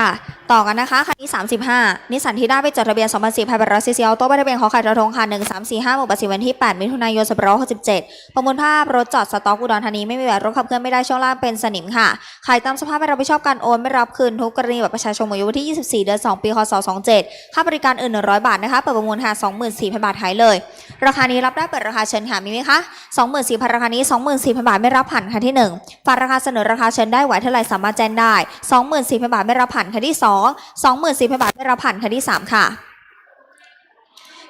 ค่ะ ต่อกันนะคะคันที่35นิสสันทีด้าไปจดทะเบียน2004ภายใบรัสเซียลโต้ใบทะเบียนขอไข่ทอทงค่ะ1345หมู่บัสีวันที่ 8 มิถุนายน2567 ประมูลภาพรถจอดสต็อกอุดรธานีไม่มีแบบรถขับเคลื่อนไม่ได้ช่วงล่างเป็นสนิมค่ะขายตามสภาพไม่รับผิดชอบการโอนไม่รับคืนทุกกรณีแบัตรประชาชนหมดอายุวันที่ 24 เดือน 2 ปีคศ27ค่าบริการอื่น 100 บาทนะคะเปิดประมูลค่ะ24,000 บาทขายเลย ราคานี้รับได้เปิดราคาเชิญค่ะมีไหมคะ24,000ราคานี้24,000 บาทไม่รับผ่านค่ะที่1ฝากราคาเสนอราคาเชิญได้ไหวเท่าไหร่สามารถแจ้งได้ 24,000 บาทไม่รับผ่านค่ะที่ 2สิบบาทได้รับผ่านคันที่3ค่ะ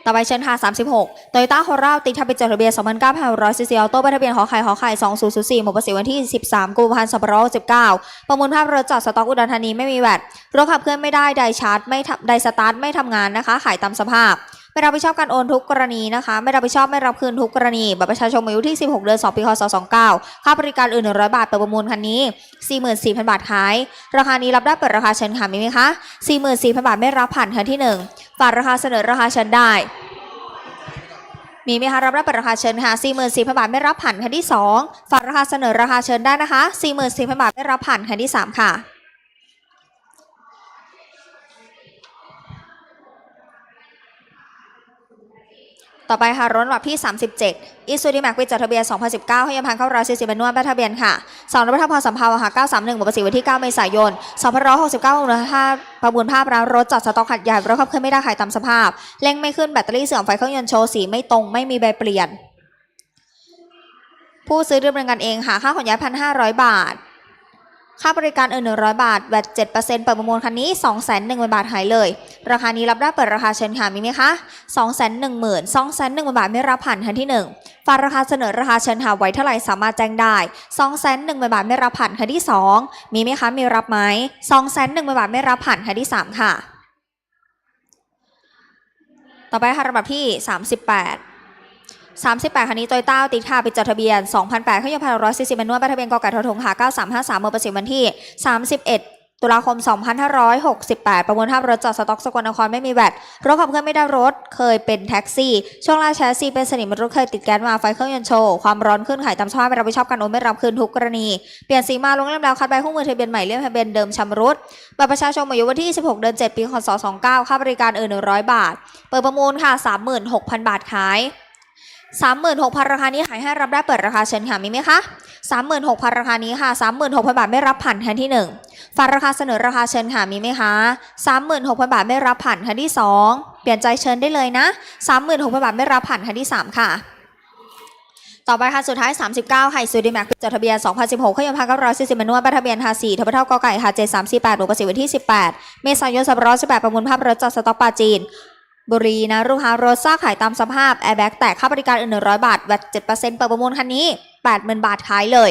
ต่อไปเชิญค่ะ 36 Toyota Corolla ติดทะเบียนจดทะเบียน2,900ซีซีออโต้ใบทะเบียนขอไข่ขอไข่2004หมดภาษีวันที่ 13กุมภาพันธ์2519 ประมูลภาพรถจอดสต็อกอุดรธานีไม่มีแวดรถขับเคลื่อนไม่ได้ ไดชาร์จไม่ไดสตาร์ทไม่ทำงานนะคะ ขายตามสภาพ ไม่รับผิดชอบการโอนทุกกรณีนะคะ ไม่รับผิดชอบไม่รับคืนทุกกรณีบัตรประชาชนอายุที่ 16 เดือน 2 ปี คศ 29 ค่าบริการอื่น 100 บาทเปิดประมูลคันนี้ 44,000 บาทขาย ราคานี้รับได้เปิดราคาเชิญค่ะมีไหมคะ 44,000 บาทไม่รับผ่านคันที่1ฝากราคาเสนอราคาเชิญได้มีไหมคะรับได้เปิดราคาเชิญค่ะ44,000 บาทไม่รับผ่านคันที่ 2 ฝากราคาเสนอราคาเชิญได้นะคะ 44,000 บาทไม่รับผ่านคันที่ 3 ค่ะ ต่อไปค่ะรถลำดับที่ 37อีซูดีแม็กไปจดทะเบียน 2019 ให้ยมพันเข้ารอยซีซีเป็นนวดแบทะเบียนค่ะสองรถประทับพอสัมภาวะค่ะ931บุปสีวันที่ 9 เมษายน2569มูลค่าประมูลภาพร้านรถจัดสต็อกขัดใหญ่รถขับเคลื่อนไม่ได้ขายตามสภาพเร่งไม่ขึ้นแบตเตอรี่เสื่อมไฟเครื่องยนต์โชว์สีไม่ตรงไม่มีใบเปลี่ยน ผู้ซื้อดำเนินการเองค่ะค่าขนย้ายพันห้าร้อยบาท ค่าบริการอื่น 100 บาท แวด7%เปิดประมูลคันนี้2 1 0 0 0 0 บาทหายเลย ราคานี้รับได้เปิดราคาเชิญค่ะ มีไหมคะ 2 1 0 0 0 0 2 1 0 0 0 บาทไม่รับผ่านคันที่ 1 ฝากราคาเสนอราคาเชิญหาไว้เท่าไหร่สามารถแจ้งได้ 2 1 0 0 0 0 บาทไม่รับผ่านคันที่ 2 มีไหมคะ มีรับไหม2 1 0 0 0 0 บาทไม่รับผ่านคันที่ 3 ค่ะ ต่อไปค่ะลำดับที่ 38 38 คันนี้โตโยต้าติดค่ะไปจดทะเบียน 2008เครื่องยนต์พันร้อยซีซีแมนนวลป้ายทะเบียนกไก่ททงหา9353เมื่อประสิทธิ์วันที่ 31ตุลาคม 2568 ประมวลภาพรถจอดสต็อกสกลนครไม่มีแวดรถขับเคลื่อนไม่ได้รถ เคยเป็นแท็กซี่ ช่วงล่าแชสซีเป็นสนิมรถเคยติดแก๊สมาไฟเครื่องยนต์โชว์ ความร้อนขึ้นขายตามสภาไม่รับผิดชอบการโอนไม่รับคืนทุกกรณี เปลี่ยนสีมาลงเล่มแล้วคัดใบคู่มือทะเบียนใหม่เล่มทะเบียนเดิมชำรุด บัตรประชาชนอายุวันที่16เดือน 7 ปี คศ 29 ค่าบริการอื่น100 บาท เปิดประมูลค่ะ 36,000 บาทขาย 36,000 ราคานี้ขายให้รับได้เปิดราคาเชิญค่ะมีไหมคะ36,000 ราคานี้ค่ะ 36,000 บาทไม่รับผ่านคันที่1ฝากราคาเสนอราคาเชิญค่ะมีไหมคะ36,000 บาทไม่รับผ่านคันที่ 2 เปลี่ยนใจเชิญได้เลยนะ 36,000 บาทไม่รับผ่านคันที่ 3 ค่ะ ต่อไปค่ะสุดท้าย 39ไข่ซูดีแม็กจดทะเบียน 2016ขยมพันเก้าร้อยสี่สิบมนวลบัตรทะเบียนทาสีทบเท่ากอไก่ค่ะ7348หนูประสิทธิ์วันที่ 18 เมษายน2518ประมูลภาพรถจัดสต็อกปลาจีน บุรีนะลูกค้ารซ่าขายตามสภาพแอร์แบ็กแตกค่าบริการอื่นๆร้อยบาทแวดเจ็ดเปิดประมูลคันนี้แปดหมื่นบาทขายเลย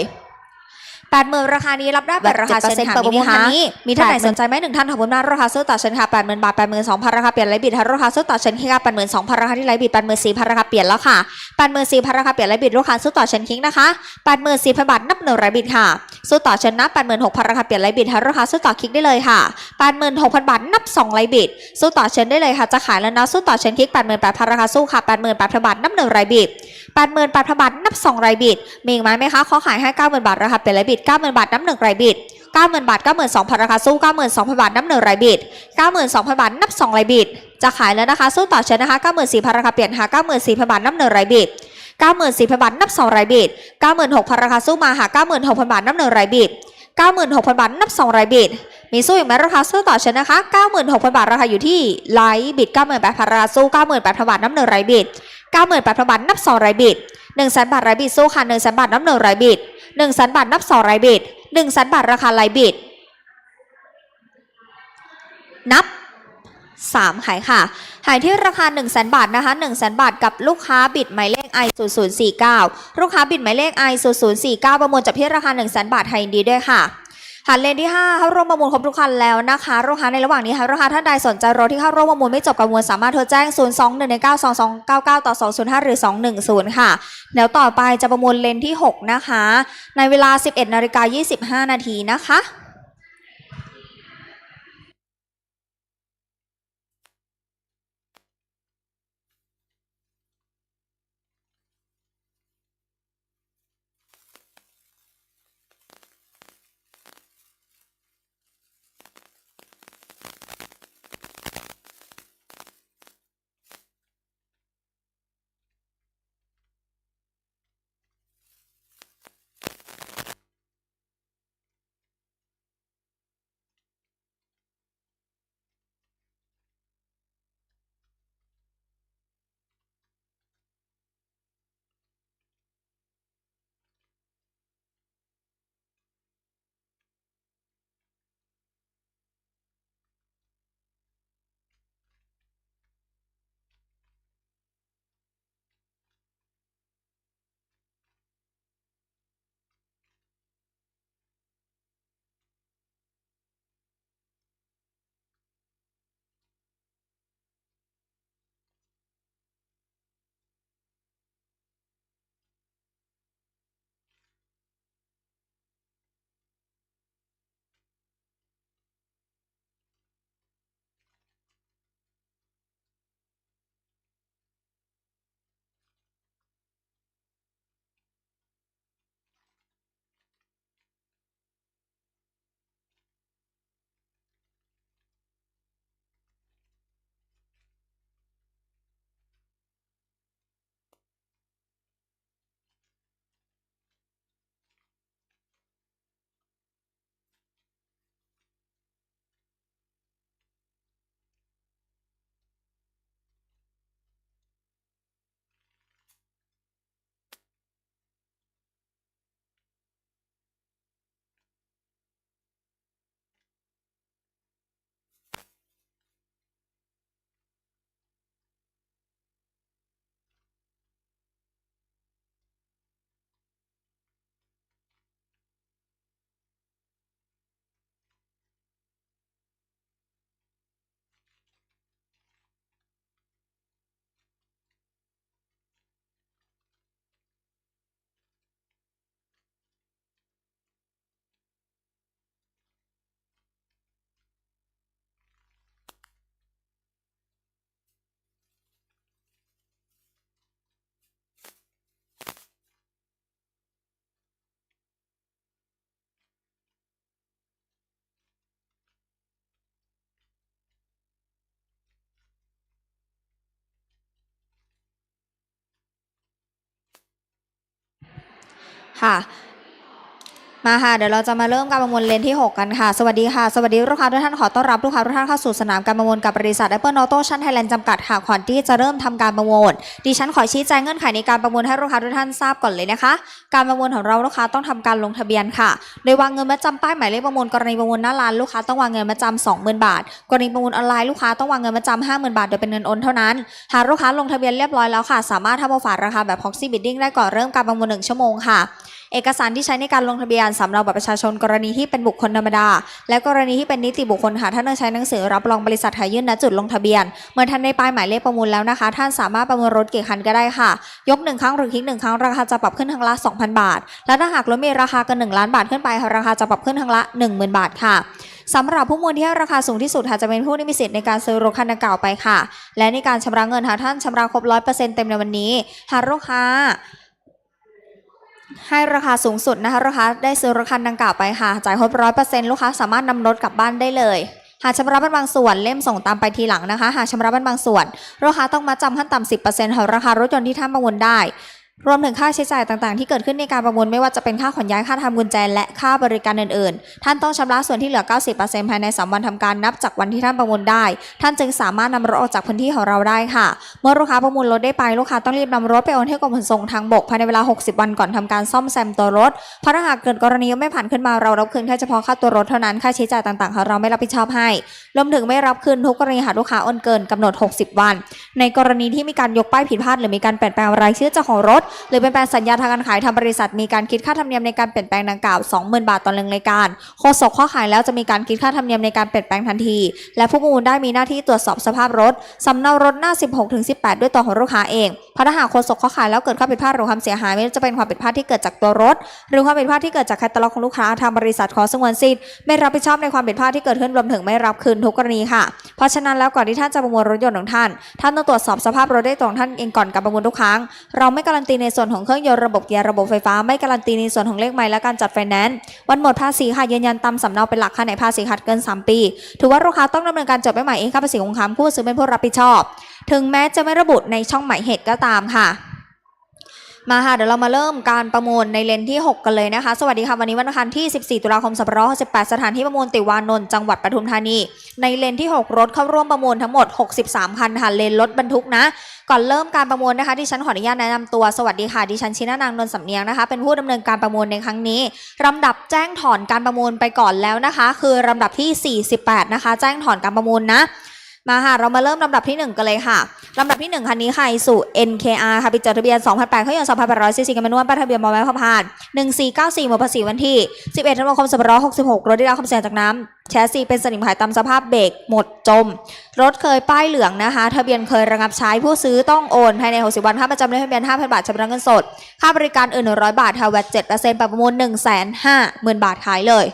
80,000ราคานี้รับได้แบบราคาเซ็นค่ะเปิดประมูลคันนี้มีท่านไหนสนใจไหมหนึ่งท่านขอบคุณมากราคาซื้อต่อเชิญค่ะ80,000บาท82,000ราคาเปลี่ยนไรบิดค่ะราคาซื้อต่อเชิญคิงค่ะ82,000ราคาที่ไรบิด84,000ราคาเปลี่ยนแล้วค่ะ84,000ราคาเปลี่ยนไรบิดลูกค้าซื้อต่อเชิญคิงนะคะ84,000บาทนับหนึ่งไรบิดค่ะซื้อต่อเชิญนับ86,000ราคาเปลี่ยนไรบิดค่ะราคาซื้อต่อคลิกได้เลยค่ะ86,000บาทนับ2ไรบิดสู้ต่อเชนได้เลยค่ะจะขายแล้วนะสู้ต่อเชนคลิก88,000ราคาสู้ค่ะ88,000บาทนับหนึ่งไรบิด 88,000บาทนับ2ไรบิด มีอีกไหมไหมคะขอขายให้ 90,000 บาทราคาเป็นไรบิด 90,000 บาทนับหนึ่งไรบิด90,000 บาท 92,000 ราคาสู้ 92,000 บาท นับหนึ่งไรบิด 92,000 บาท นับ2ไรบิด จะขายแล้วนะคะ สู้ต่อเชนนะคะ 94,000 ราคาเปลี่ยนหา 94,000 บาท นับหนึ่งไรบิด 94,000 บาท นับ2ไรบิด 96,000 ราคาสู้มาหา 96,000 บาท นับหนึ่งไรบิด 96,000 บาท นับ2ไรบิด มีสู้อีกไหมราคาสู้ต่อเชนนะคะ 96,000 บาท ราคาอยู่ที่ไลท์บิด 98,000 ราคาสู้ 98,000 บาท นับหนึ่งไรบิด 98,000 บาทนับ2ไรบิด100,000บาทไรบิดสู้ค่ะ100,000บาทนับหนึ่งไรบิด100,000บาทนับ2ไรบิด1แสนบาทราคาไลบิด นับ3ขายค่ะ ขายที่ราคา 1 0 0 0 0 0บาทนะคะ1 0 0 0 0 บาทกับลูกค้าบิดหมายเลข i 0 0 4 9ลูกค้าบิดหมายเลข i 0 0 4 9ประมูลจับที่ราคา 1 0 0 0 0 0 บาทไทยดีด้วยค่ะ หันเลนที่5เข้าร่วมประมูลครบทุกคันแล้วนะคะลูกค้าในระหว่างนี้ค่ะลูกค้าท่านใดสนใจรถที่เข้าร่วมประมูลไม่จบประมูลสามารถโทรแจ้ง 0 2 1 1 9 2 2 9 9 ต่อ 205 หรือ 210 ค่ะเดี๋ยวต่อไปจะประมูลเลนที่ 6 นะคะ ในเวลา 11นาฬิกา25 นาทีนะคะ ค่ะ มาค่ะเดี๋ยวเราจะมาเริ่มการประมูลเลนที่ 6 กันค่ะ สวัสดีค่ะ สวัสดีลูกค้าทุกท่านขอต้อนรับลูกค้าทุกท่านเข้าสู่สนามการประมูลกับบริษัท Apple Auto ชั้นไทยแลนด์จำกัดค่ะก่อนที่จะเริ่มทำการประมูลดิฉันขอชี้แจงเงื่อนไขในการประมูลให้ลูกค้าทุกท่านทราบก่อนเลยนะคะ การประมูลของเราลูกค้าต้องทำการลงทะเบียนค่ะโดยวางเงินมาจำป้ายหมายเลขประมูลกรณีประมูลหน้าร้านลูกค้าต้องวางเงินมาจำ20,000 บาท กรณีประมูลออนไลน์ลูกค้าต้องวางเงินมาจำ50,000 บาทโดยเป็นเงินโอนเท่านั้น หากลูกค้าลงทะเบียนเรียบร้อยแล้วค่ะ สามารถทำประฝากราคาแบบ proxy bidding ได้ก่อนเริ่มการประมูล1ชั่วโมงค่ะ เอกสารที่ใช้ในการลงทะเบียนสำเนาบัตรประชาชนกรณีที่เป็นบุคคลธรรมดา และกรณีที่เป็นนิติบุคคลค่ะท่านต้องใช้หนังสือรับรองบริษัทหายื่นณจุดลงทะเบียนเมื่อท่านได้ป้ายหมายเลขประมูลแล้วนะคะ ท่านสามารถประมูลรถกี่คันก็ได้ค่ะ ยกหนึ่งครั้งหรือคลิกหนึ่งครั้งราคาจะปรับขึ้นทางละ 2,000 บาท และถ้าหากรถมีราคาเกิน1ล้านบาทขึ้นไปค่ะราคาจะปรับขึ้นทางละ 10,000 บาทค่ะสำหรับผู้มูลที่ให้ราคาสูงที่สุดค่ะจะเป็นผู้ที่มีสิทธิ์ในการซื้อรถคันดังกล่าวไปค่ะ และในการชำระเงินหากท่านชำระครบ 100%เต็มในวันนี้ หากลูกค้า ให้ราคาสูงสุดนะคะลูกค้าได้ซื้อรถคันดังกล่าวไปค่ะ จ่ายครบร้อยเปอร์เซ็นต์ลูกค้าสามารถนำรถกลับบ้านได้เลยหากชำระเป็นบางส่วนเล่มส่งตามไปทีหลังนะคะ หากชำระเป็นบางส่วนลูกค้าต้องมาจำขั้นต่ำสิบเปอร์เซ็นต์ของราคารถยนต์ที่ท่านประมูลได้ รวมถึงค่าใช้จ่ายต่างๆ ที่เกิดขึ้นในการประมูลไม่ว่าจะเป็นค่าขนย้ายค่าทำกุญแจ และค่าบริการอื่นๆ ท่านต้องชำระส่วนที่เหลือ 90%ภายใน 3 วันทำการนับจากวันที่ท่านประมูลได้ ท่านจึงสามารถนำรถออกจากพื้นที่ของเราได้ค่ะ เมื่อลูกค้าประมูลรถได้ไปลูกค้าต้องรีบนำรถไปโอนให้กรมขนส่งทางบกภายในเวลา 60 วันก่อนทำการซ่อมแซมตัวรถเพราะถ้าหากเกิดกรณีไม่ผ่านขึ้นมาเรารับคืนแค่เฉพาะค่าตัวรถเท่านั้นค่าใช้จ่ายต่างๆของเราไม่รับผิดชอบให้รวมถึงไม่รับคืนทุกกรณีหากลูกค้าโอนเกินกำหนด 60 วัน ในกรณีที่มีการยกป้ายผิดพลาดหรือมีการเปลี่ยนแปลงรายชื่อเจ้าของรถหรือเป็นแปลงสัญญาทางการขายทางบริษัท มีการคิดค่าธรรมเนียมในการเปลี่ยนแปลงดังกล่าว 20,000 บาทต่อหนึ่งรายการโฆษกข้อขายแล้วจะมีการคิดค่าธรรมเนียมในการเปลี่ยนแปลงทันที และผู้ประมูลได้มีหน้าที่ตรวจสอบสภาพรถสำเนารถหน้า 16-18 ด้วยตัวของลูกค้าเองเพราะถ้าหากโฆษกข้อขายแล้วเกิดข้อผิดพลาดหรือความเสียหายไม่ว่าจะเป็นความผิดพลาดที่เกิดจากตัวรถ หรือความผิดพลาดที่เกิดจากแคตตาล็อกของลูกค้าทางบริษัทขอสงวนสิทธิ์ไม่รับผิดชอบในความผิดพลาดที่เกิดขึ้นรวมถึงไม่รับคืนทุกกรณีค่ะ เพราะฉะนั้นแล้วก่อนที่ท่านจะประมูลรถยนต์ของท่าน ท่านต้องตรวจสอบสภาพรถได้ตรงท่านเองก่อนการประมูลทุกครั้ง เราไม่การันตีในส่วนของเครื่องยนต์ระบบเกียร์ระบบไฟฟ้าไม่การันตีในส่วนของเลขไม้และการจัดไฟแนนซ์วันหมดภาษีค่ะยืนยันตามสำเนาเป็นหลักค่ะในภาษีขาดเกิน 3 ปี ถือว่าลูกค้าต้องดำเนินการจดใบใหม่เองค่าภาษีของคำผู้ซื้อเป็นผู้รับผิดชอบ ถึงแม้จะไม่ระบุในช่องหมายเหตุก็ตามค่ะ มาค่ะเดี๋ยวเรามาเริ่มการประมูลในเลนที่ 6 กันเลยนะคะ สวัสดีค่ะวันนี้วันอังคารที่ 14 ตุลาคม2568 สถานที่ประมูลติวานนท์จังหวัดปทุมธานี ในเลนที่ 6 รถเข้าร่วมประมูลทั้งหมด 63 คันค่ะเลนรถบรรทุกนะ ก่อนเริ่มการประมูลนะคะดิฉันขออนุญาตแนะนำตัวสวัสดีค่ะดิฉันชินานางนนท์สำเนียงนะคะ เป็นผู้ดำเนินการประมูลในครั้งนี้ลำดับแจ้งถอนการประมูลไปก่อนแล้วนะคะ คือลำดับที่ 48 นะคะ แจ้งถอนการประมูลนะมาค่ะเรามาเริ่มลำดับที่ 1 กันเลยค่ะ ลำดับที่ 1 คันนี้ค่ะสู่ NKR ค่ะไปจดทะเบียน 2008เครื่องยนต์2,800ซีซีกันเป็นนวลป้ายทะเบียนมอแม่พพาน1494หมดภาษีวันที่ 11ธันวาคม2566 รถได้รับคำเสียงจากน้ำแชสซีเป็นสนิมหายตามสภาพเบรกหมดจม รถเคยป้ายเหลืองนะคะ ทะเบียนเคยระงับใช้ผู้ซื้อต้องโอนภายใน 60 วันค่าประจำเลขทะเบียน5,000 บาทชำระเงินสด ค่าบริการอื่น 100 บาทค่ะแวต7%ปรับประมูล150,000บาทขายเลย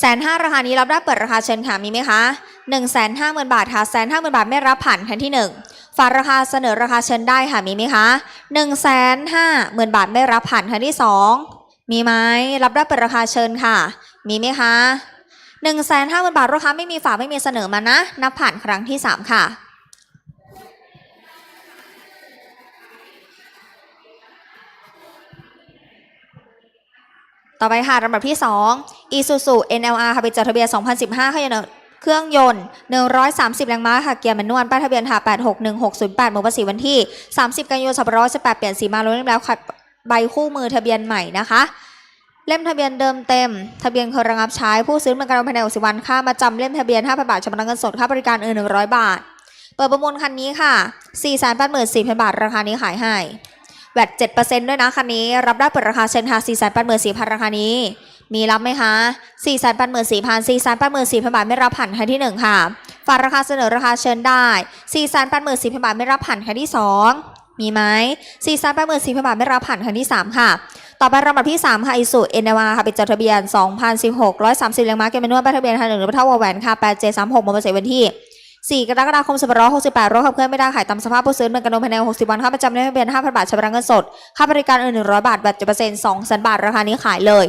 แสนห้าราคานี้รับได้เปิดราคาเชิญค่ะมีไหมคะ1นึ่งแสนห้าหมื่นบาทค่ะแสนห้าหมื่นบาทไม่รับผ่านคันที่หนึ่งฝากราคาเสนอราคาเชิญได้ค่ะมีไหมคะ1นึ่งแสนห้าหมื่นบาทไม่รับผ่านคันที่สองมีไหมรับได้เปิดราคาเชิญค่ะ มีไหมคะ1นึ่งแสนห้าหมื่นบาทลูกค้าไม่มีฝากไม่มีเสนอมานะ นับผ่านครั้งที่สามค่ะต่อไปค่ะลำดับที่ 2 Isuzu NLR ค่ะไปจดทะเบียน 2015ค่ะยนต์เครื่องยนต์ 130 แรงม้าค่ะ เกียร์แมนนวล ป้ายทะเบียนค่ะ861608หมู่ภาษีวันที่ 30 กันยายน2518เปลี่ยนสีมาลงเรียบแล้วค่ะใบคู่มือทะเบียนใหม่นะคะ เล่มทะเบียนเดิมเต็ม ทะเบียนเคยระงับใช้ผู้ซื้อเมือนกันภายใน60วัน ค่ามาจำเล่มทะเบียน 5,000 บาทชำระเงินสด ค่าบริการอื่น100 บาท เปิดประมูลคันนี้ค่ะ 484,000 บาท ราคานี้ขายให้แวด7%ด้วยนะคันนี้ รับได้เปิดราคาเซ็นค่ะ484,000 ราคานี้ มีรับไหมคะ484,000 484,000บาทไม่รับผ่านคันที่1ค่ะ ฝากราคาเสนอราคาเชิญได้484,000บาทไม่รับผ่านคันที่2มีไหม484,000บาทไม่รับผ่านคันที่3ค่ะ ต่อไปลำดับที่3ค่ะอิสุเอ็นวาค่ะเป็นจดทะเบียน2016 130แรงม้าเกมเมนวลป้ายทะเบียนคันหนึ่งหรือเท่าวอแหวนค่ะ8736หมดภาษีวันที่ 4 กรกฎาคม2568รถขับเคลื่อนไม่ได้ขายตามสภาพผู้ซื้อเงินกันโดนภายใน 60 วันค่าประจำเลขทะเบียน5,000บาทชำระเงินสดค่าบริการอื่น100 บาทแบตเปอร์เซ็นต์2แสนบาทราคานี้ขายเลย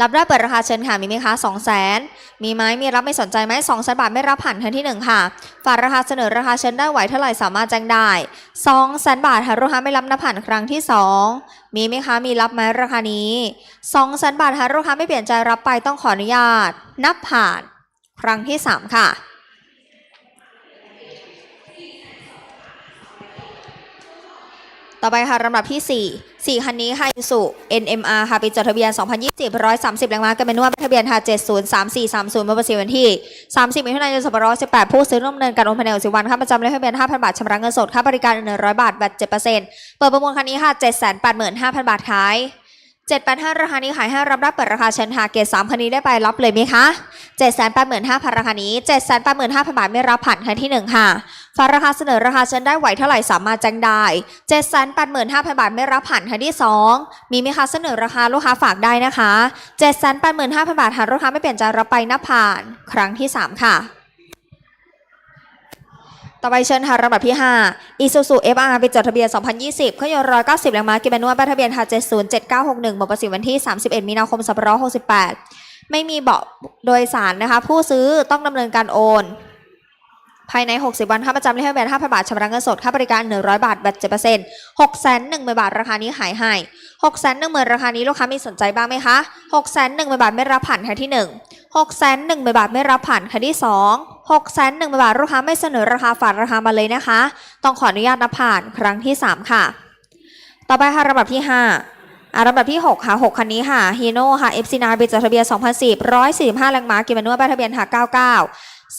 รับได้เปิดราคาเชิญค่ะมีไหมคะ2 0 0 0 0 0มีไหมมีรับไม่สนใจไหม2 0 0 0 0บาทไม่รับผ่านคันที่ 1 ค่ะฝากราคาเสนอราคาเชิญได้ไหวเท่าไหร่สามารถแจ้งได้2 0 0 0 0บาทค่ะลูกค้าไม่รับนับผ่านครั้งที่ 2 มีไหมคะมีรับไหมราคานี้2 0 0 0 0 0บาทค่ะลูกค้าไม่เปลี่ยนใจรับไปต้องขออนุญาต นับผ่านครั้งที่ 3 ค่ะต่อไปค่ะลำดับที่ 4 4 คันนี้ค่ะอิสุ NMR ค่ะเป็นจดทะเบียน 2020 130 แรงม้ากันเป็นนวดทะเบียนค่ะ703430เมื่อประสิทธิ์วันที่ 30มิถุนายน2518 ผู้ซื้อร่วมเนินการโอนภายใน60วันค่าประจำเลขทะเบียน 5,000 บาทชำระเงินสดค่าบริการ 100 บาทแบต7%เปิดประมูลคันนี้ค่ะ785,000 บาทขาย 785 ราคานี้ขายให้รับได้เปิดราคาเชิญหาเกต3คันนี้ได้ไปรับเลยไหมคะ 785,000ราคานี้ 785,000 บาทไม่รับผ่านคันที่ 1 ค่ะฝาราคาเสนอราคาเชิญได้ไหวเท่าไหร่สามารถแจ้งได้ 785,000 บาทไม่รับผ่านคันที่ 2 มีไหมคะเสนอราคาลูกค้าฝากได้นะคะ 785,000 บาทหากลูกค้าไม่เปลี่ยนใจรับไปนับผ่าน ครั้งที่ 3 ค่ะ ต่อไปเชิญค่ะลำดับที่5 Isuzu FR เป็นจดทะเบียน 2020เครื่องยนต์190แรงม้ากินแมนนวลป้ายทะเบียนค่ะ707961 หมดประสิทธิ์วันที่ 31 มีนาคม2568 ไม่มีเบาะโดยสารนะคะ ผู้ซื้อต้องดำเนินการโอน ภายใน 60 วันค่าประจำที่ให้แบน5,000 บาทชำระเงินสด ค่าบริการ 100 บาทแบต7% 6 1 0 0 0 0 บาท ราคานี้ขายให้6 1 1 0 0 0 ราคานี้ลูกค้ามีสนใจบ้างไหมคะ6 1 1 0 0 บาทไม่รับผ่านครั้งที่ 1 6 1 1 0 0 บาทไม่รับผ่านครั้งที่ 2 6 1 1 0 0 บาท ลูกค้าไม่เสนอราคาฝากราคามาเลยนะคะ ต้องขออนุญาตนับผ่านครั้งที่ 3 ค่ะ ต่อไปค่ะลำดับที่ 5อ่าลำดับที่ 6 ค่ะ 6 คันนี้ค่ะฮีโน่ค่ะ FC นาบิจดทะเบียน2010 145แรงม้ากิมานวดใบทะเบียนค่ะ 99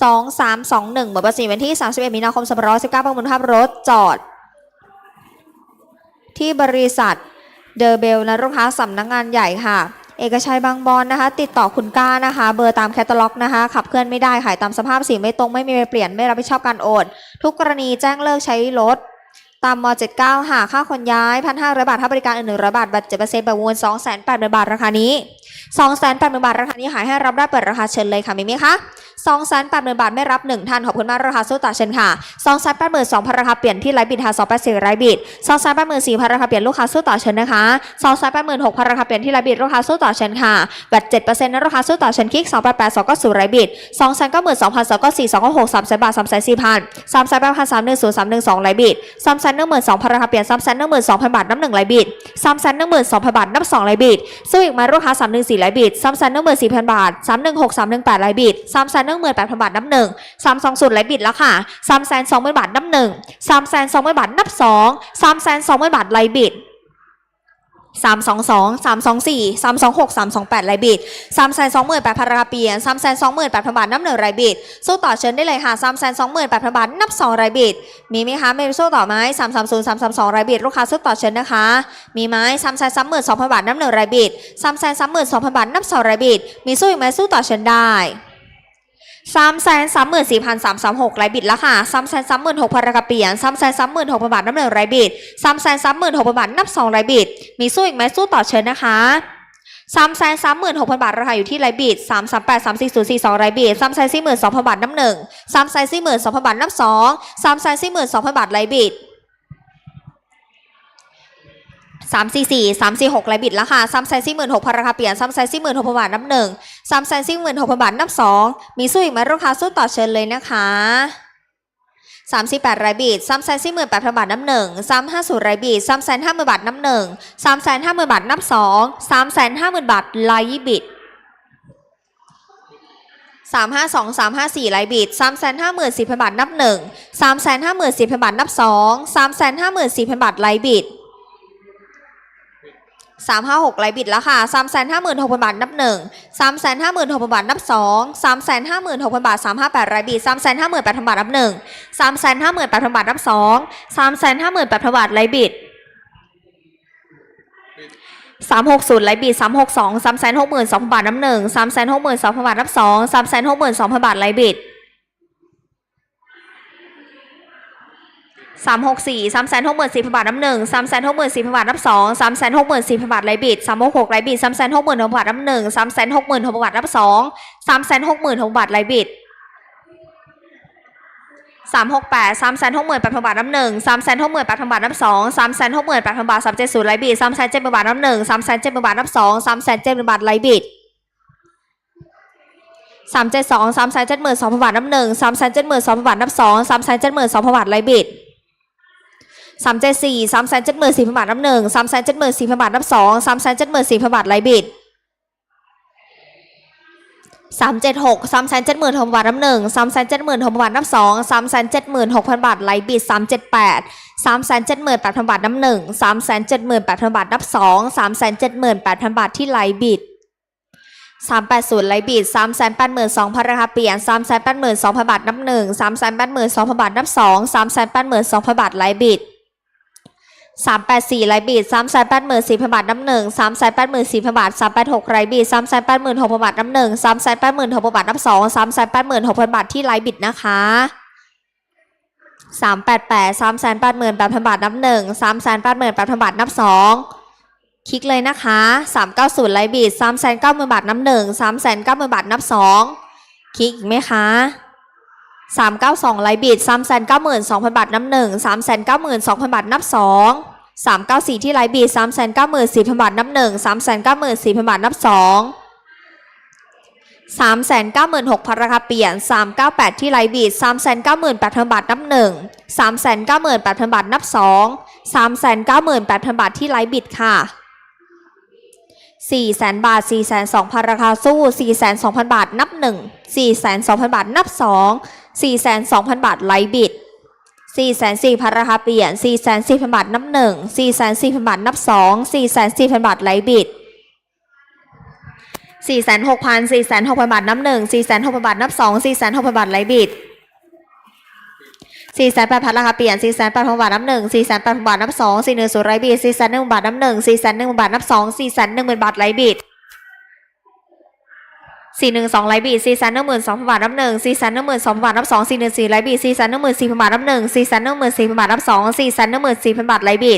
2321หมดภาษีวันที่ 31 มีนาคม2519ประมูลภาพรถจอด ที่บริษัทเดอเบลนะลูกค้าสำนักงงานใหญ่ค่ะ เอกชัยบางบอนนะคะ ติดต่อคุณก้านะคะ เบอร์ตามแคตตาล็อกนะคะ ขับเคลื่อนไม่ได้ ขายตามสภาพสีไม่ตรง ไม่มีไปเปลี่ยน ไม่รับผิดชอบการโอน ทุกกรณีแจ้งเลิกใช้รถตามม 79 หาค่าคนย้าย 1,500 บาท ถ้าบริการอื่น100 บาท บัตร7%ประมูล280,000 บาท ราคานี้ 280,000 บาท ราคานี้หายให้รับได้เปิดราคาเชิญเลยค่ะมีไหมคะ 280,000บาทไม่รับ1ท่านขอบคุณมากราคาสู้ต่อเชิญค่ะ282,000ราคาเปลี่ยนที่ไลฟ์บิดค่ะ284ไลฟ์บิด284,000ราคาเปลี่ยนลูกค้าสู้ต่อเชิญนะคะ286,000ราคาเปลี่ยนที่ไลฟ์บิดลูกค้าสู้ต่อเชิญค่ะบัตร7%นะราคาสู้ต่อเชิญคลิก288 2ก็สู่ไลฟ์บิด292,000 2ก็4 2ก็6 300บาท3,400,000 3,800 310 312ไลฟ์บิด3 1 2 0 0 0ราคาเปลี่ยน3 1 2 0 0 0บาทนับ1ไลฟ์บิด3 1 2 0 0 0บาทนับ2ไลฟ์บิดสู้อีกมาลูกค้า314ไลฟ์บิด3 1 4 0 0 0บาท316 318ไลฟ์บิด3 1 18,000บาทนับ1 320ไลฟ์บิดแล้วค่ะ3 2 0 0 0บาทนับ1 3 2 0 0 0บาทนับ2 3 2 0 0 0บาทไลบิดสามสองสองสามสองสี่สามสองหกสามสองแปดไรบิดสามแสนสองหมื่นแปดพันราเปียนสามแสนสองหมื่นแปดพันบาทนับหนึ่งไรบิดสู้ต่อเชิญได้เลยค่ะสามแสนสองหมื่นแปดพันบาทนับสองไรบิดมีไหมคะไม่สู้ต่อไหมสามสามศูนย์สามสามสองไรบิดลูกค้าสู้ต่อเชิญนะคะ มีไหมสามแสนสามหมื่นสองพันบาทนับหนึ่งไรบิดสามแสนสามหมื่นสองพันบาทนับสองไรบิดมีสู้อีกไหมสู้ต่อเชิญได้ สามแสนสามหมื่นสี่พันสามสามหกไรบิดแล้วค่ะสามแสนสามหมื่นหกพันราคาเปลี่ยนสามแสนสามหมื่นหกพันบาทนับหนึ่งไรบิดสามแสนสามหมื่นหกพันบาทนับสองไรบิดมีสู้อีกไหมสู้ต่อเชิญนะคะสามแสนสามหมื่นหกพันบาทราคาอยู่ที่ไรบิดสามสามแปดสามสี่ศูนย์สี่สองไรบิดสามแสนสี่หมื่นสองพันบาทนับหนึ่งสามแสนสี่หมื่นสองพันบาทนับสองสามแสนสี่หมื่นสองพันบาทไรบิด สามสี่สี่สามสี่หกไรบิดแล้วค่ะสามแสนสี่หมื่นหกพันราคาเปลี่ยนสามแสนสี่หมื่นหกพันบาทน้ำหนึ่งสามแสนสี่หมื่นหกพันบาทน้ำสองมีสู้อีกไหมราคาสู้ต่อเชิญเลยนะคะสามสิบแปดไรบิดสามแสนสี่หมื่นแปดพันบาทน้ำหนึ่งสามห้าศูนย์ไรบิดสามแสนห้าหมื่นบาทน้ำหนึ่งสามแสนห้าหมื่นบาทนับสองสามแสนห้าหมื่นบาทลท์บิดสามห้าสองสามห้าสี่ไลท์บิดสามแสนห้าหมื่นสี่พันบาทนับหนึ่งสามแสนห้าหมื่นสี่พันบาทนับสองสามแสนห้าหมื่นสี่พันบาทไลท์บิด สามห้าหกไลบิดแล้วค่ะสามแสนห้าหมื่นหกพันบาทนับหนึ่งสามแสนห้าหมื่นหกพันบาทนับสองสามแสนห้าหมื่นหกพันบาทสามห้าแปดไลบิดสามแสนห้าหมื่นแปดพันบาทนับหนึ่งสามแสนห้าหมื่นแปดพันบาทนับสองสามแสนห้าหมื่นแปดพันบาทไลบิดสามหกศูนย์ไลท์บีสามหกสองสามแสนหกหมื่นสองพันบาทน้ำหนึ่งสามแสนหกหมื่นสองพันบาทนับสองสามแสนหกหมื่นสองพันบาทไลบิด สามหกสี่สามแสนหกหมื่นสี่พันบาทน้ำหนึ่งสามแสนหกหมื่นสี่พันบาทนับสองสามแสนหกหมื่นสี่พันบาทไลท์บิดสามหกหกไลท์บิดสามแสนหกหมื่นหกพันบาทน้ำหนึ่งสามแสนหกหมื่นหกพันบาทนับสองสามแสนหกหมื่นหกบาทไลท์บิดสามหกแปดสามแสนหกหมื่นแปดพันบาทน้ำหนึ่งสามแสนหกหมื่นแปดพันบาทนับสองสามแสนหกหมื่นแปดพันบาทสามเจ็ดศูนย์ไลท์บิดสามแสนเจ็ดพันบาทน้ำหนึ่งสามแสนเจ็ดพันบาทนับสองสามแสนเจ็ดพันบาทไลท์บิดสามเจ็ดสองสามแสนเจ็ดหมื่นสองพันบาทนับหนึ่งสามแสนเจ็ดหมื่นสองพันบาทนับสองสามแสนเจ็ดหมื่นสองพันบาทไลท์บิด สามเจ็ดสี่สามแสนเจ็ดหมื่นสี่พันบาทนับหนึ่งสามแสนเจ็ดหมื่นสี่พันบาทนับสองสามแสนเจ็ดหมื่นสี่พันบาทไลบิดสามเจ็ดหกสามแสนเจ็ดหมื่นหกพันบาทนับหนึ่งสามแสนเจ็ดหมื่นหกพันบาทนับสองสามแสนเจ็ดหมื่นหกพันบาทไลบิดสามเจ็ดแปดสามแสนเจ็ดหมื่นแปดพันบาทนับหนึ่งสามแสนเจ็ดหมื่นแปดพันบาทนับสองสามแสนเจ็ดหมื่นแปดพันบาทที่ไลบิดสามแปดศูนย์ไลบิดสามแสนแปดหมื่นสองพันราคาเปลี่ยนสามแสนแปดหมื่นสองพันบาทนับหนึ่งสามแสนแปดหมื่นสองพันบาทนับสองสามแสนแปดหมื่นสองพันบาทไลบิด สามแปดสี่ไลท์บิดสามแสนแปดหมื่นสี่พันบาทนับหนึ่งสามแสนแปดหมื่นสี่พันบาทสามแปดหกไลท์บิดสามแสนแปดหมื่นหกพันบาทนับหนึ่งสามแสนแปดหมื่นหกพันบาทนับสองสามแสนแปดหมื่นหกพันบาทที่ไลท์บิดนะคะสามแปดแปดสามแสนแปดหมื่นแปดพันบาทนับหนึ่งสามแสนแปดหมื่นแปดพันบาทนับสองคลิกเลยนะคะสามเก้าศูนย์ไลท์บิดสามแสนเก้าหมื่นบาทนับหนึ่งสามแสนเก้าหมื่นบาทนับสองคลิกอีกไหมคะสามเก้าสองไลท์บิดสามแสนเก้าหมื่นสองพันบาทนับหนึ่งสามแสนเก้าหมื่นสองพันบาทนับสอง สามเก้าสี่ที่ไลบีสามแสนเก้าหมื่นสี่พันบาทนับหนึ่งสามแสนเก้าหมื่นสี่พันบาทนับสอง396,000ราคาเปลี่ยน398ที่ไลฟ์บีด398,000บาทนับ1 398,000บาทนับ2 398,000บาทที่ไลบิดค่ะ400,000บาท402,000ราคาสู้402,000บาทนับ1 402,000บาทนับ2 402,000บาทไลบิด 404,000ราคาเปลี่ยน404,000บาทนับ 1 404,000บาทนับ 2 404,000บาทไหลบิด 4 6 0 0 0 4 6 0 0 0บาทนับ 1 4 6 0 0 0บาทนับ 2 4 6 0 0 0บาทไหลบิด 4 8 0 0 0ราคาเปลี่ยน 4 8 0 0 0บาทนับ 1 4 8 0 0 0บาทนับ 2 410ไหลบิด4 1 0 0 0บาทนับ 1 4 1 0 0 0บาทนับ 2 4 1 0 0 0บาทไหลบิด สี่หนึ่งสองไลบีสี่แสนหนึ่งหมื่นสองพันบาทรับหนึ่งสี่แสนหนึ่งหมื่นสองพันบาทรับสองสี่หนึ่งสี่ไลบีสี่แสนหนึ่งหมื่นสี่พันบาทรับหนึ่งสี่แสนหนึ่งหมื่นสี่พันบาทรับสองสี่แสนหนึ่งหมื่นสี่พันบาทไลบี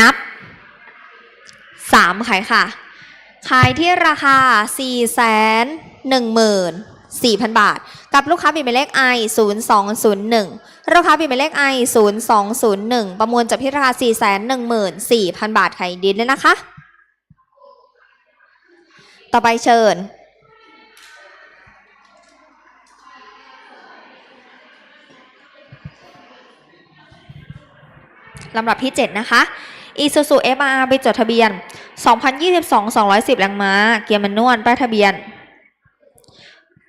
นับสามขายค่ะ ขายที่ราคาสี่แสนหนึ่งหมื่นสี่พันบาท กับลูกค้าบินหมาเลขไอศูนย์สองศูนย์หนึ่ง มายเลข I 0201 ประมูลจับที่ราคา 4 1 4 0 0 0 บาทขายดินเลยนะคะ ต่อไปเชิญลำดับที่ 7 นะคะ Isuzu FR ไปจดทะเบียน 2022 210 แรงม้า เกียร์แมนนวลป้ายทะเบียน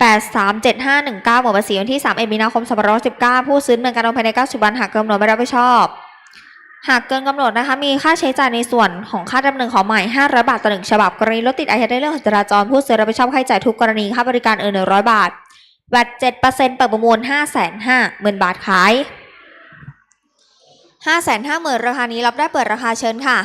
837519หมวดภาษีวันที่31มีนาคม2519ผู้ซื้อเนินการโอนภายใน 90 วันหากเกินกำหนดไม่รับผิดชอบ หากเกินกำหนดนะคะ มีค่าใช้จ่ายในส่วนของค่าดำเนินของใหม่ 500 บาทต่อหนึ่งฉบับกรณีรถติดอายัดในเรื่องของจราจร ผู้ซื้อรับผิดชอบค่าใช้จ่ายทุกกรณีค่าบริการเออ100 บาทแวด7%เปิดประมูล 550,000 บาทขายห้าแสนห้าหมื่นราคานี้รับได้เปิดราคาเชิญค่ะ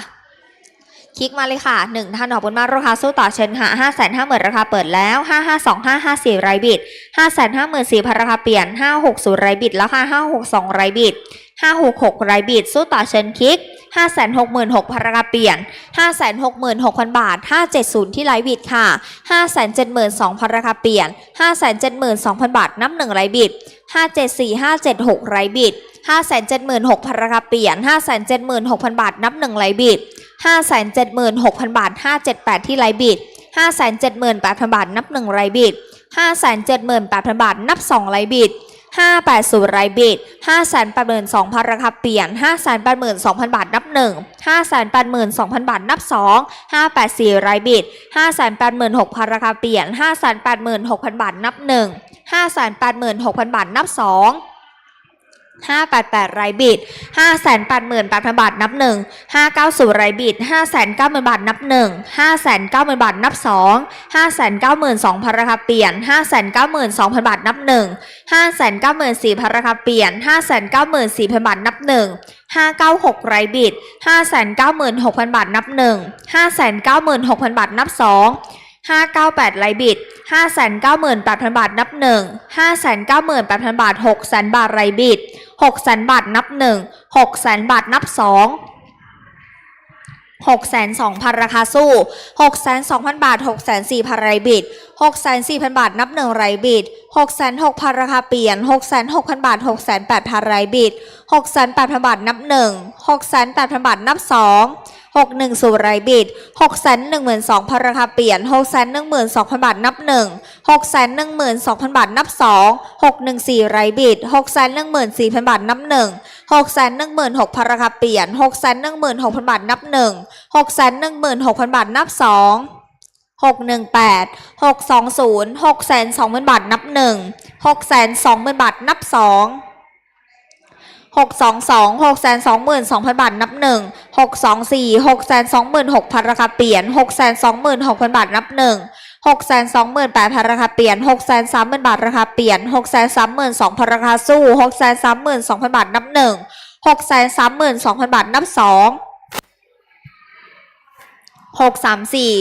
คลิกมาเลยค่ะหนึ่งท่านขอบคุณมากราคาสู้ต่อเชิญค่ะห้าแสนห้าหมื่นราคาเปิดแล้วห้าห้าสองห้าห้าสี่ไรบิดห้าแสนห้าหมื่นสี่พันราคาเปลี่ยนห้าหกศูนย์ไรบิดราคาห้าหกสองไรบิดห้าหกหกไรบิดสู้ต่อเชิญคลิกห้าแสนหกหมื่นหกพันราคาเปลี่ยนห้าแสนหกหมื่นหกพันบาทห้าเจ็ดศูนย์ที่ไรบิดค่ะห้าแสนเจ็ดหมื่นสองพันราคาเปลี่ยนห้าแสนเจ็ดหมื่นสองพันบาทนับหนึ่งไรบิดห้าเจ็ดสี่ห้าเจ็ดหกไรบิดห้าแสนเจ็ดหมื่นหกพันราคาเปลี่ยนห้าแสนเจ็ดหมื่นหกพันบาทนับหนึ่งไลบิด ห้าแสนเจ็ดหมื่นหกพันบาทห้าเจ็ดแปดที่ไลบิดห้าแสนเจ็ดหมื่นแปดพันบาท นับหนึ่งไลบิดห้าแสนเจ็ดหมื่นแปดพันบาท นับสองไลบิดห้าแปดศูนย์ไลบิดห้าแสนแปดหมื่นสองพันราคาเปลี่ยนห้าแสนแปดหมื่นสองพันบาท นับหนึ่งห้าแสนแปดหมื่นสองพันบาท นับสองห้าแปดสี่ไลบิดห้าแสนแปดหมื่นหกพันราคาเปลี่ยนห้าแสนแปดหมื่นหกพันบาท นับหนึ่งห้าแสนแปดหมื่นหกพันบาท นับส องห้าแปดแปดไรบิดห้าแสนแปดหมื่นแปดพันบาทนับหนึ่งห้าเก้าศูนย์ไรบิดห้าแสนเก้าหมื่นบาทนับหนึ่งห้าแสนเก้าหมื่นบาทนับสองห้าแสนเก้าหมื่นสองพันราคาเปลี่ยนห้าแสนเก้าหมื่นสองพันบาทนับหนึ่งห้าแสนเก้าหมื่นสี่พันราคาเปลี่ยนห้าแสนเก้าหมื่นสี่พันบาทนับหนึ่งห้าเก้าหกไรบิดห้าแสนเก้าหมื่นหกพันบาทนับหนึ่งห้าแสนเก้าหมื่นหกพันบาทนับส องห้าเก้าแปดไรบิดห้าแสนเก้าหมื่นแปดพันบาทนับหนึ่งห้าแสนเก้าหมื่นแปดพันบาทหกแสนบาทไรบิดหกแสนบาทนับหนึ่งหกแสนบาทนับสองหกแสนสองพันราคาสู้หกแสนสองพันบาทหกแสนสี่พันไรบิดหกแสนสี่พันบาทนับหนึ่งไรบิดหกแสนหกพันราคาเปลี่ยนหกแสนหกพันบาทหกแสนแปดพันไรบิดหกแสนแปดพันบาทนับหนึ่งหกแสนแปดพันบาทนับส องหกหนึ่งสู่ไรบิดหกแสนหนึ่งหมื่นสองพันราคาเปลี่ยนหกแสนหนึ่งหมื่นสองพันบาทนับหนึ่งหกแสนหนึ่งหมื่นสองพันบาทนับสองหกหนึ่งสี่ไรบิดหกแสนหนึ่งหมื่นสี่พันบาทนับหนึ่งหกแสนหนึ่งหมื่นหกพันราคาเปลี่ยนหกแสนหนึ่งหมื่นหกพันบาทนับหนึ่งหกแสนหนึ่งหมื่นหกพันบาทนับสองหกหนึ่งแปดหกสองศูนย์หกแสนสองหมื่นบาทนับหนึ่งหกแสนสองหมื่นบาทนับส องหกสองสองหกแสนสองหมื่นสองพันบาท นับหนึ่งหกสองสี่หกแสนสองหมื่นหกพันราคาเปลี่ยนหกแสนสองหมื่นหกพันบาท นับหนึ่งหกแสนสองหมื่นแปดพันราคาเปลี่ยนหกแสนสามหมื่นบาท ราคาเปลี่ยนหกแสนสามหมื่นสองพันราคาสู้หกแสนสามหมื่นสองพันบาท นับหนึ่งหกแสนสามหมื่นสองพันบาท นับสองหกสามสี่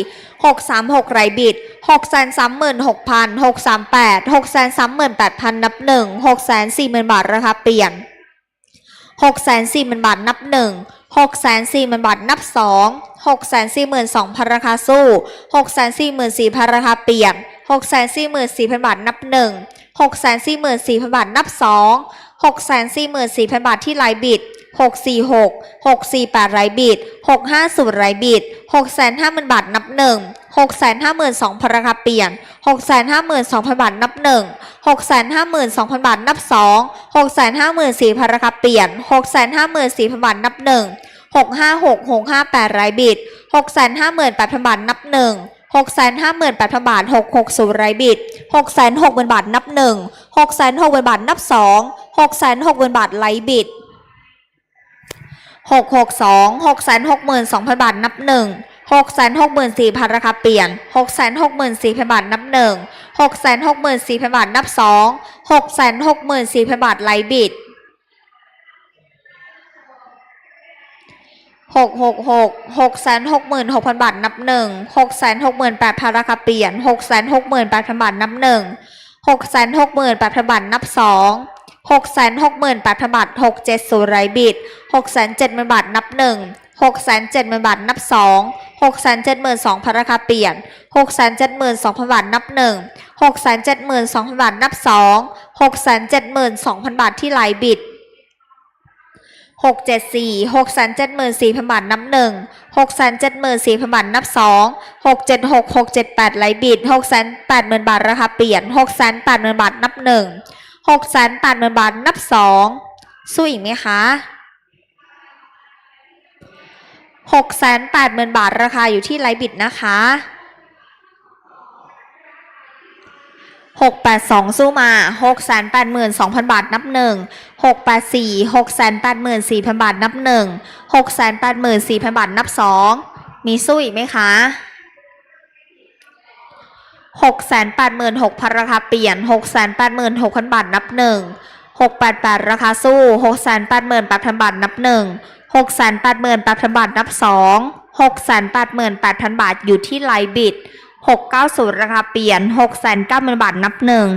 หกสามหกไรบิดหกแสนสามหมื่นหกพันหกสามแปดหกแสนสามหมื่นแปดพันนับหนึ่งหกแสนสี่หมื่นบาทราคาเปลี่ยน หกแสนสี่หมื่นบาทนับหนึ่งหกแสนสี่หมื่นบาทนับสองหกแสนสี่หมื่นสองพันราคาสู้หกแสนสี่หมื่นสี่พันราคาเปลี่ยนหกแสนสี่หมื่นสี่พันบาทนับหนึ่งหกแสนสี่หมื่นสี่พันบาทนับสองหกแสนสี่หมื่นสี่พันบาทที่ไลบิด 646 648ไรบิด650ไรบิด650,000 บาทนับ1 652,000ราคาเปลี่ยน 652,000 บาทนับ1 652,000 บาทนับ2 654,000ราคาเปลี่ยน 654,000 บาทนับ1 656 658ไรบิด658,000 บาทนับ1 658,000 บาท 660ไรบิด660,000 บาทนับ1 660,000 บาทนับ2 660,000 บาทไลบิด 662 662,000 บาทนับ1 664,000ราคาเปลี่ยน 664,000 บาทนับ1 664,000 บาทนับ2 664,000 บาทไลบิดหกหกหกหกแสนหกหมื่นหกพันบาทนับหนึ่งหกแสนหกหมื่นแปดพันราคาเปลี่ยนหกแสนหกหมื่นแปดพันบาทนับหนึ่งหกแสนหกหมื่นแปดพันบาทนับสอง หกแสนหกหมื่นแปดพันบาทหกเจ็ดศูนย์ไรบิดหกแสนเจ็ดหมื่นบาทนับหนึ่งหกแสนเจ็ดหมื่นบาทนับสองหกแสนเจ็ดหมื่นสองพันราคาเปลี่ยนหกแสนเจ็ดหมื่นสองพันบาทนับหนึ่งหกแสนเจ็ดหมื่นสองพันบาทนับสองหกแสนเจ็ดหมื่นสองพันบาทที่ไลบิดหกเจ็ดสี่หกแสนเจ็ดหมื่นสี่พันบาทนับหนึ่งหกแสนเจ็ดหมื่นสี่พันบาทนับสองหกเจ็ดหกหกเจ็ดแปดไหลบิดหกแสนแปดหมื่นบาทราคาเปลี่ยนหกแสนแปดหมื่นบาทนับหนึ่ง หกแสนแปดหมื่นบาทนับสองสู้อีกไหมคะหกแสนแปดหมื่นบาทราคาอยู่ที่ไลบิดนะคะหกแปดสองสู้มาหกแสนแปดหมื่นสองพันบาทนับหนึ่งหกแปดสี่หกแสนแปดหมื่นสี่พันบาทนับหนึ่งหกแสนแปดหมื่นสี่พันบาทนับสองมีสู้อีกไหมคะ หกแสนแปดหมื่นหกพันราคาเปลี่ยนหกแสนแปดหมื่นหกพันบาทนับหนึ่งหกแปดแปดราคาสู้หกแสนแปดหมื่นแปดพันบาทนับหนึ่งหกแสนแปดหมื่นแปดพันบาทนับสองหกแสนแปดหมื่นแปดพันบาทอยู่ที่ไลบิดหกเก้าศูนย์ราคาเปลี่ยนหกแสนเก้าหมื่นบาทนับหนึ่ง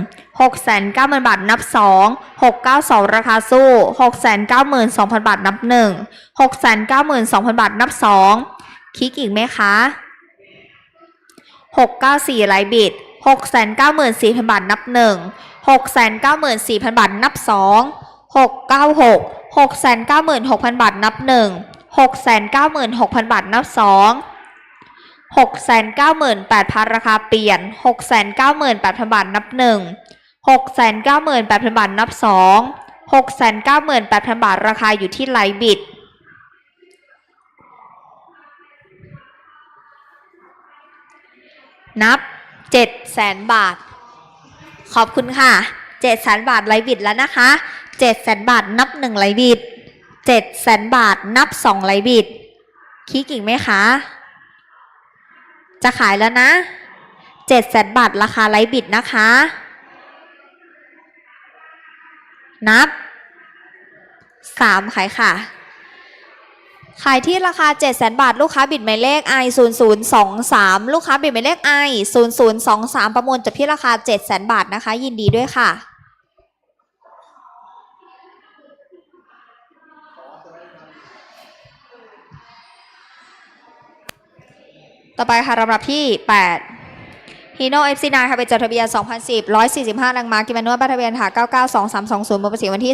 หกแสนเก้าหมื่นบาทนับสองหกเก้าสองราคาสู้หกแสนเก้าหมื่นสองพันบาทนับหนึ่งหกแสนเก้าหมื่นสองพันบาทนับสองคลิกอีกไหมคะ หกเก้าสี่ไรบิดหกแสนเก้าหมื่นสี่พันบาทนับหนึ่งหกแสนเก้าหมื่นสี่พันบาทนับสองหกเก้าหกหกแสนเก้าหมื่นหกพันบาทนับหนึ่งหกแสนเก้าหมื่นหกพันบาทนับสองหกแสนเก้าหมื่นแปดพันราคาเปลี่ยนหกแสนเก้าหมื่นแปดพันบาทนับหนึ่งหกแสนเก้าหมื่นแปดพันบาทนับสองหกแสนเก้าหมื่นแปดพันบาทราคาอยู่ที่ไลบิด นับเจ็ดแสนบาท ขอบคุณค่ะเจ็ดแสนบาทไลบิดแล้วนะคะเจ็ดแสนบาทนับหนึ่งไลบิดเจ็ดแสนบาทนับสองไลบิดคลิกอีกไหมคะ จะขายแล้วนะเจ็ดแสนบาทราคาไลบิดนะคะ นับสามขายค่ะ ขายที่ราคา7 0 0 0 0 0 บาท ลูกค้าบิดหมายเลข i 0 0 2 3 ลูกค้าบิดหมายเลข i 0 0 2 3 ประมูลจบที่ราคา 7 0 0 0 0 0บาทนะคะ ยินดีด้วยค่ะ ต่อไปค่ะลำดับที่ 8ฮีโน่ FC9 ค่ะไปจดทะเบียน 2010 145ลังมากิมันนวดบัตรทะเบียนค่ะ992320บนภาษีวันที่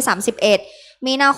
31 มีนาคม